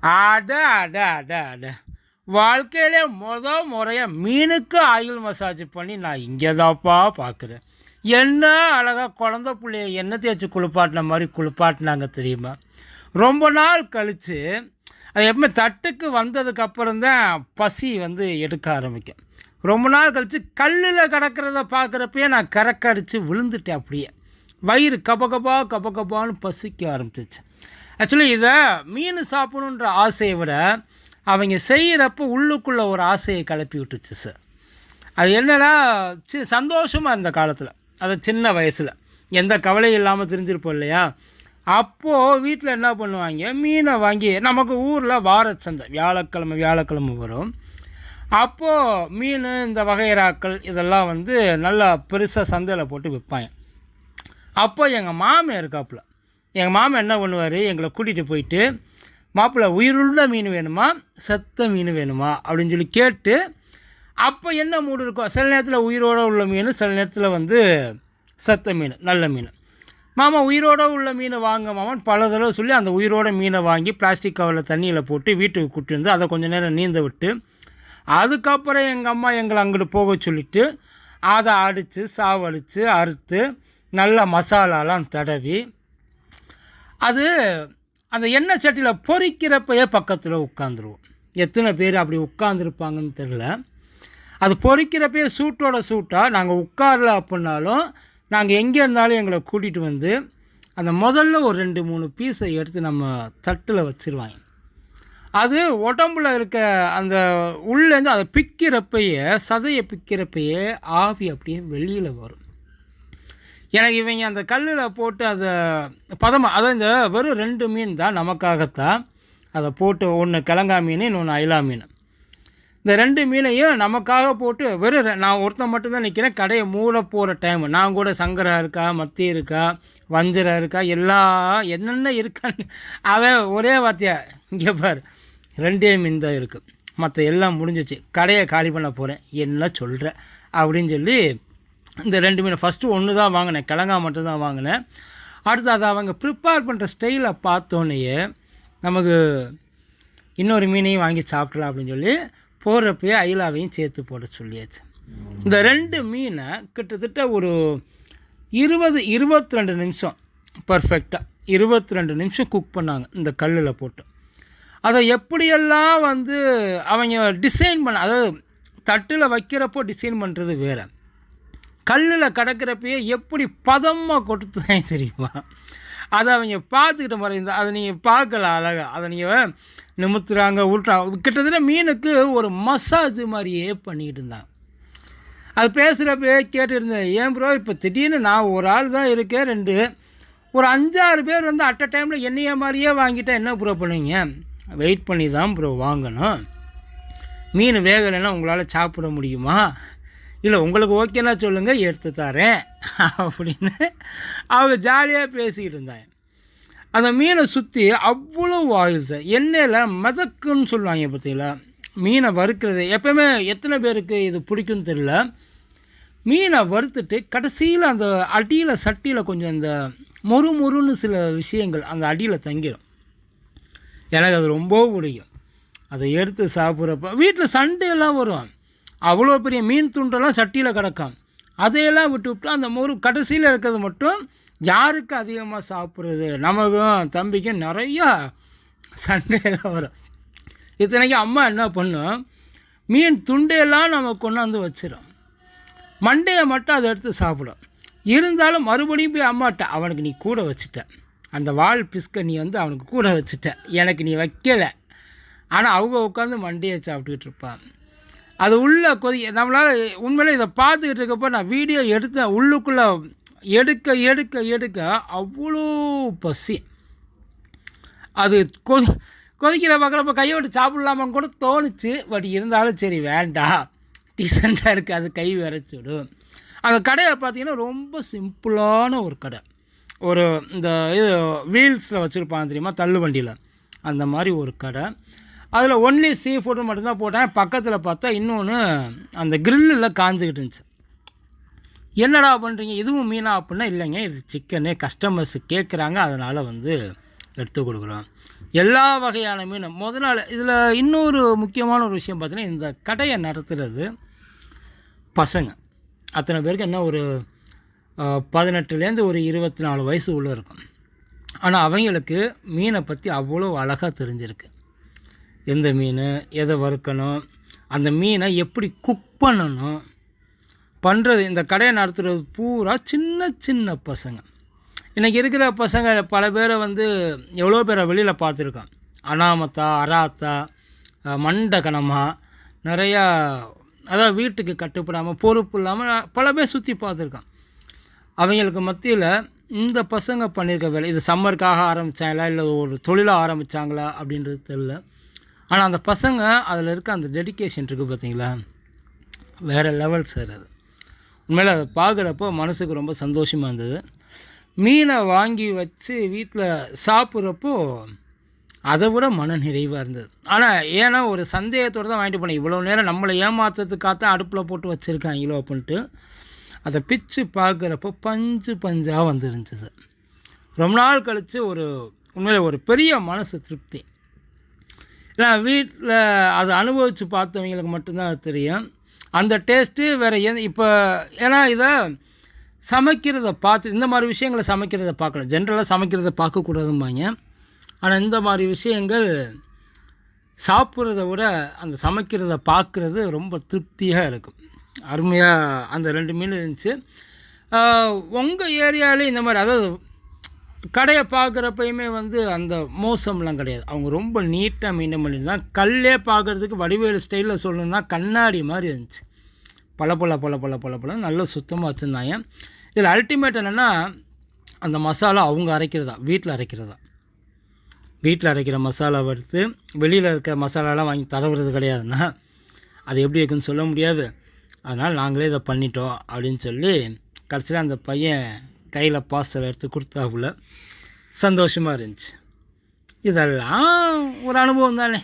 அட அட அட அட. வாழ்க்கையிலே முத முறையாக மீனுக்கு ஆயில் மசாஜ் பண்ணி நான் இங்கே தான்ப்பா பார்க்குறேன். என்ன அழகாக குழந்த பிள்ளைய எண்ணெய் தேய்ச்சி குளிப்பாட்டின மாதிரி குளிப்பாட்டினாங்க தெரியுமா? ரொம்ப நாள் கழித்து அது எப்பவுமே தட்டுக்கு வந்ததுக்கப்புறம் தான் பசி வந்து எடுக்க ஆரம்பிக்கும். ரொம்ப நாள் கழித்து கல்லில் கிடக்கிறத பார்க்குறப்பயே நான் கரக்கடிச்சு விழுந்துட்டேன் அப்படியே. வயிறு கபகபா கபகபான்னு பசிக்க ஆரம்பிச்சிச்சு. ஆக்சுவலி இதை மீன் சாப்பிடணுன்ற ஆசையை விட அவங்க செய்கிறப்ப உள்ளுக்குள்ளே ஒரு ஆசையை கிளப்பி விட்டுச்சு சார் அது என்னன்னா சி சந்தோஷமாக இருந்த காலத்தில். அது சின்ன வயசில். எந்த கவலையும் இல்லாமல் தெரிஞ்சிருப்போம் இல்லையா? அப்போது வீட்டில் என்ன பண்ணுவாங்க? மீனை வாங்கி நமக்கு ஊரில் வாரச்சந்தை வியாழக்கிழமை வியாழக்கிழமை வரும். அப்போது மீன் இந்த வகைராக்கள் இதெல்லாம் வந்து நல்லா பெருசாக சந்தையில் போட்டு விற்பாங்க அப்போ எங்கள் மாமன் இருக்காப்புல எங்கள் மாமா என்ன பண்ணுவார்? எங்களை கூட்டிகிட்டு போயிட்டு மாப்பிள்ளை உயிருள்ள மீன் வேணுமா? செத்த மீன் வேணுமா? அப்படின்னு சொல்லி கேட்டு அப்போ என்ன மூடு இருக்கும் சில நேரத்தில் உயிரோடு உள்ள மீன் சில நேரத்தில் வந்து செத்த மீன் நல்ல மீன். மாமா உயிரோடு உள்ள மீனை வாங்க மாமான்னு பல தடவை சொல்லி அந்த உயிரோட மீனை வாங்கி பிளாஸ்டிக் கவரில் தண்ணியில் போட்டு வீட்டுக்கு கூட்டி வந்து அதை கொஞ்சம் நேரம் நீந்த விட்டு அதுக்கப்புறம் எங்கள் அம்மா எங்களை அங்கிட்டு போக சொல்லிவிட்டு அதை அடித்து சாவடித்து அறுத்து நல்ல மசாலாலாம் தடவி அது அந்த எண்ணெய் சட்டியில் பொறிக்கிறப்பையே பக்கத்தில் உட்காந்துருவோம். எத்தனை பேர் அப்படி உட்காந்துருப்பாங்கன்னு தெரில அது பொறிக்கிறப்பே சூட்டோட சூட்டாக நாங்கள் உட்காரல அப்படின்னாலும் நாங்கள் எங்கே இருந்தாலும் எங்களை கூட்டிகிட்டு வந்து அந்த முதல்ல ஒரு ரெண்டு மூணு பீஸை எடுத்து நம்ம தட்டில் வச்சுருவாங்க. அது உடம்புல இருக்க அந்த உள்ளேருந்து அதை பிக்கிறப்பையே சதையை பிக்கிறப்பையே ஆவி அப்படியே வெளியில் வரும். எனக்கு இவங்க அந்த கல்லில் போட்டு அதை பதமாக அதாவது இந்த வெறும் ரெண்டு மீன் தான் நமக்காகத்தான் அதை போட்டு ஒன்று கிழங்கா மீன் இன்னொன்று அயிலா மீன். இந்த ரெண்டு மீனையும் நமக்காக போட்டு வெறும் நான் ஒருத்தன் மட்டும்தான் நிற்கிறேன் கடையை மூட போகிற டைம் நான் கூட சங்கரா இருக்கா மத்தி இருக்கா வஞ்சரா இருக்கா எல்லாம் என்னென்ன இருக்கான்னு அவன் ஒரே வார்த்தையா இங்கே பார் ரெண்டே மீன் தான் இருக்குது மற்ற எல்லாம் முடிஞ்சிச்சு. கடையை காலி பண்ண போகிறேன் என்ன சொல்கிற அப்படின்னு சொல்லி இந்த ரெண்டு மீன் ஃபஸ்ட்டு ஒன்று தான் வாங்கினேன். கிழங்கா மட்டும் தான் வாங்கினேன். அடுத்து அதை அவங்க ப்ரிப்பேர் பண்ணுற ஸ்டைலை பார்த்தோன்னே நமக்கு இன்னொரு மீனையும் வாங்கி சாப்பிட்றலாம் அப்படின்னு சொல்லி போடுறப்பயே அயிலாவையும் சேர்த்து போட சொல்லியாச்சு. இந்த ரெண்டு மீனை கிட்டத்தட்ட ஒரு இருபது இருபத்தி ரெண்டு நிமிஷம் பர்ஃபெக்டாக இருபத்தி ரெண்டு நிமிஷம் குக் பண்ணாங்க இந்த கல்லில் போட்டு. அதை எப்படியெல்லாம் வந்து அவங்க டிசைன் பண்ண அதாவது தட்டில் வைக்கிறப்போ டிசைன் பண்ணுறது வேறு. கல்லில் கிடக்கிறப்பயே எப்படி பதமாக கொடுத்துதான் தெரியுமா? அதை அவங்க பார்த்துக்கிட்ட மாதிரி இருந்தால் அதை நீங்கள் பார்க்கல அழகாக அதை நீங்கள் நிமித்துறாங்க உருட்டுறாங்க கிட்டத்தட்ட மீனுக்கு ஒரு மசாஜ் மாதிரியே பண்ணிக்கிட்டு இருந்தாங்க. அது பேசுகிறப்பே கேட்டு இருந்தேன் ஏன் ப்ரோ இப்போ திடீர்னு நான் ஒரு ஆள் தான் இருக்கேன் ரெண்டு ஒரு அஞ்சாறு பேர் வந்து அட் அ டைமில் என்னைய மாதிரியே வாங்கிட்டா என்ன ப்ரோ பண்ணுவீங்க? வெயிட் பண்ணி தான் ப்ரோ வாங்கணும். மீன் வேகலைன்னா உங்களால் சாப்பிட முடியுமா? இல்லை உங்களுக்கு ஓகேனா சொல்லுங்கள் எடுத்து தரேன் அப்படின்னு அவங்க ஜாலியாக பேசிக்கிட்டு இருந்தாங்க. அந்த மீனை சுற்றி அவ்வளோ ஆயில் சார். எண்ணெயில் மதக்குன்னு சொல்லுவாங்க பார்த்தீங்களா? மீனை வறுக்கிறது. எப்போயுமே எத்தனை பேருக்கு இது பிடிக்கும்னு தெரியல. மீனை வறுத்துட்டு கடைசியில் அந்த அடியில் சட்டியில் கொஞ்சம் அந்த மொறு மொறுன்னு சில விஷயங்கள் அந்த அடியில் தங்கிடும் எனக்கு அது ரொம்ப பிடிக்கும். அதை எடுத்து சாப்பிட்றப்ப வீட்டில் சண்டையெல்லாம் வரும். அவ்வளோ பெரிய மீன் துண்டெல்லாம் சட்டியில் கிடக்கும். அதையெல்லாம் விட்டு விட்டு அந்த மொறு கடைசியில் இருக்கிறது மட்டும் யாருக்கு அதிகமாக சாப்பிட்றது? நமக்கும் தம்பிக்கும் நிறையா சண்டையெல்லாம் வரும். இத்தனைக்கும் அம்மா என்ன பண்ணும்? மீன் துண்டையெல்லாம் நம்ம கொண்டாந்து வச்சிடும் மண்டையை மட்டும் அதை எடுத்து சாப்பிடும். இருந்தாலும் மறுபடியும் போய் அம்மாட்ட அவனுக்கு நீ கூட வச்சுட்ட. அந்த வால் பிஸ்க நீ வந்து அவனுக்கு கூட வச்சுட்ட. எனக்கு நீ வைக்கலை. ஆனால் அவங்க உட்காந்து மண்டையை சாப்பிட்டுக்கிட்டு இருப்பான். அது உள்ளே கொதி நம்மளால் உண்மையிலே இதை பார்த்துக்கிட்டு இருக்கப்போ நான் வீடியோ எடுத்தேன் உள்ளுக்குள்ளே எடுக்க எடுக்க எடுக்க அவ்வளோ பசி. அது கொதி கொதிக்கிற பார்க்குறப்ப கையை விட்டு சாப்பிட்லாமான்னு கூட தோணுச்சு. பட் இருந்தாலும் சரி வேண்டாம். டீசெண்டாக இருக்குது அது கை விரைச்சிடும். அந்த கடையை பார்த்தீங்கன்னா ரொம்ப சிம்பிளான ஒரு கடை. ஒரு இந்த இது வீல்ஸில் வச்சுருப்பாங்க தெரியுமா? தள்ளு வண்டியில் அந்த மாதிரி ஒரு கடை. அதில் ஒன்லி சீ ஃபுட்டு மட்டும்தான் போட்டேன். பக்கத்தில் பார்த்தா இன்னொன்று அந்த கிரில்லில் காஞ்சிக்கிட்டு இருந்துச்சு. என்னடா பண்ணுறீங்க இதுவும் மீனா அப்படின்னா இல்லைங்க. இது சிக்கனு கஸ்டமர்ஸு கேட்குறாங்க அதனால் வந்து எடுத்து கொடுக்குறோம். எல்லா வகையான மீனும். முத நாள் இதில் இன்னொரு முக்கியமான ஒரு விஷயம் பார்த்தீங்கன்னா இந்த கடையை நடத்துகிறது பசங்க. அத்தனை பேருக்கு என்ன ஒரு பதினெட்டுலேருந்து ஒரு இருபத்தி நாலு வயசு உள்ளே இருக்கும். ஆனால் அவங்களுக்கு மீனை பற்றி அவ்வளோ அழகாக தெரிஞ்சிருக்கு. எந்த மீன் எதை வறுக்கணும் அந்த மீனை எப்படி குக் பண்ணணும் பண்ணுறது இந்த கடையை நடத்துகிறது பூரா சின்ன சின்ன பசங்க. இன்றைக்கி இருக்கிற பசங்க பல பேரை வந்து எவ்வளோ பேரை வெளியில் பார்த்துருக்கான். அனாமத்தா அராத்தா அஹ், மண்டகனமா நிறையா அதாவது வீட்டுக்கு கட்டுப்படாமல் பொறுப்பு இல்லாமல் பல பேர் சுற்றி பார்த்துருக்கான். அவங்களுக்கு மத்தியில் இந்த பசங்க பண்ணியிருக்க வேலை இது சம்மருக்காக ஆரம்பித்தாங்களா இல்லை ஒரு தொழிலாக ஆரம்பித்தாங்களா அப்படின்றது தெரில ஆனால் அந்த பசங்க அதில் இருக்க அந்த டெடிகேஷன் இருக்குது பார்த்தீங்களா வேறு லெவல் சார் அது. உண்மையில் அதை பார்க்குறப்போ மனசுக்கு ரொம்ப சந்தோஷமாக இருந்தது. மீனை வாங்கி வச்சு வீட்டில் சாப்பிட்றப்போ அதை விட மன நிறைவாக இருந்தது. ஆனால் ஏன்னா ஒரு சந்தேகத்தோடு தான் வாங்கிட்டு போனேன். இவ்வளோ நேரம் நம்மளை ஏமாத்துறதுக்காகத்தான் அடுப்பில் போட்டு வச்சுருக்காங்களோ அப்படின்ட்டு அதை பிச்சு பார்க்குறப்போ பஞ்சு பஞ்சாக வந்துருந்துச்சு ரொம்ப நாள் கழித்து ஒரு உண்மையில் ஒரு பெரிய மனசு திருப்தி. ஏன்னா வீட்டில் அதை அனுபவித்து பார்த்தவங்களுக்கு மட்டும்தான் அது தெரியும். அந்த டேஸ்ட்டு வேறு எந்த இப்போ ஏன்னா இதை சமைக்கிறத பார்த்து இந்த மாதிரி விஷயங்களை சமைக்கிறத பார்க்கல. ஜென்ரலாக சமைக்கிறத பார்க்கக்கூடாதும்பாங்க. ஆனால் இந்த மாதிரி விஷயங்கள் சாப்பிட்றத விட அந்த சமைக்கிறத பார்க்குறது ரொம்ப திருப்தியாக இருக்கும். அருமையாக அந்த ரெண்டு மீன் இருந்துச்சு. உங்கள் ஏரியாவிலே இந்த மாதிரி அதாவது கடையை பார்க்குறப்பயுமே வந்து அந்த மோசம்லாம் கிடையாது. அவங்க ரொம்ப நீட்டாக மெயின்டைன் பண்ணியிருந்தாங்க கல்லே பார்க்குறதுக்கு வடிவேல் ஸ்டைலில் சொல்லணும்னா கண்ணாடி மாதிரி இருந்துச்சு. பல பல பல பல பல பல நல்ல சுத்தமாக வச்சுருந்தாங்க. இதில் அல்டிமேட் என்னென்னா அந்த மசாலா அவங்க அரைக்கிறதா வீட்டில் அரைக்கிறதா. வீட்டில் அரைக்கிற மசாலா வறுத்து வெளியில் இருக்கிற மசாலாலாம் வாங்கி தடவுறது கிடையாதுன்னா அது எப்படி இருக்குன்னு சொல்ல முடியாது. அதனால் நாங்களே இதை பண்ணிட்டோம் அப்படின்னு சொல்லி கடைசியில் அந்த பையன் கையில் பார்சல் எடுத்து கொடுத்தாப்புல சந்தோஷமாக இருந்துச்சு. இதெல்லாம் ஒரு அனுபவம் தானே.